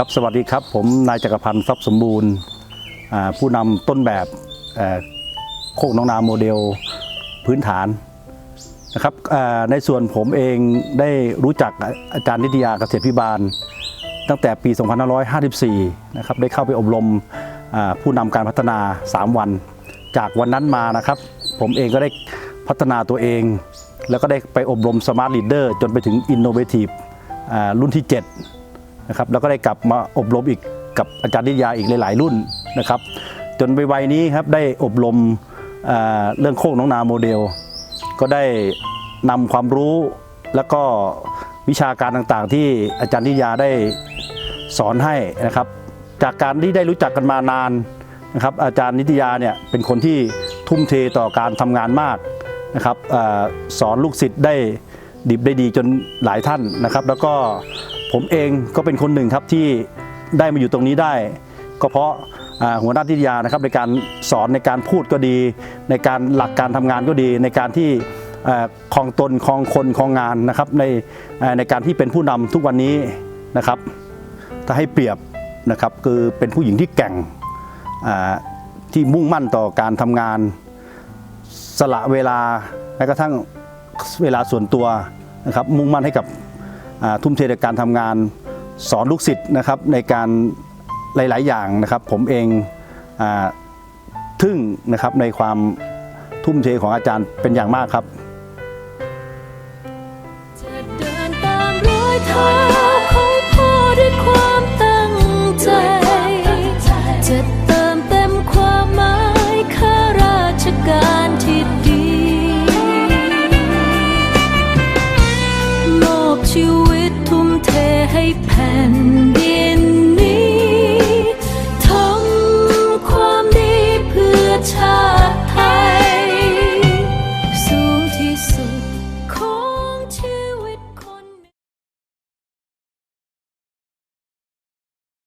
ครับสวัสดีครับ ผมนายจักรพันธ์ทรัพย์สมบูรณ์ผู้นำต้นแบบโคกน้องนาโมเดลพื้นฐานนะครับในส่วนผมเองได้รู้จักอาจารย์นิตยาเกษตรพิบาล ตั้งแต่ปี 2554 นะครับได้เข้าไปอบรมผู้นำการพัฒนา 3 วัน จากวันนั้นมานะครับ ผมเองก็ได้พัฒนาตัวเอง แล้วก็ได้ไปอบรม Smart Leader จนไปถึง Innovative อ่ารุ่นที่ 7 นะครับแล้วก็ได้กลับมาอบรมอีกกับอาจารย์นิตยาอีกหลาย ๆ รุ่นนะครับ จนไปวัยนี้ครับได้อบรมเรื่องโคกน้องนาโมเดล ก็ได้นำความรู้แล้วก็วิชาการต่างๆ ที่อาจารย์นิตยาได้สอนให้นะครับ จากการที่ได้รู้จักกันมานานนะครับ อาจารย์นิตยาเนี่ยเป็นคนที่ทุ่มเทต่อการทำงานมากนะครับอสอนลูกศิษย์ได้ดิบได้ดีจนหลายท่านนะครับ แล้วก็ ผมเองก็เป็นคนหนึ่งครับที่ได้มาอยู่ตรงนี้ได้ ก็เพราะหัวหน้าทิทยานะครับในการสอนในการพูดก็ดี ในการหลักการทำงานก็ดี ในการที่คลองตนคลองคนคลองงานนะครับในในการที่เป็นผู้นำทุกวันนี้นะครับถ้าให้เปรียบนะครับคือเป็นผู้หญิงที่แก่งที่มุ่งมั่นต่อการทำงาน สละเวลาแม้กระทั่งเวลาส่วนตัวนะครับมุ่งมั่นให้กับ ทุ่มเทในการทำงานสอนลูกศิษย์นะครับในการหลาย ๆ อย่างนะครับ ผมเองอทึ่งนะครับในความทุ่มเทของอาจารย์เป็นอย่างมากครับ ม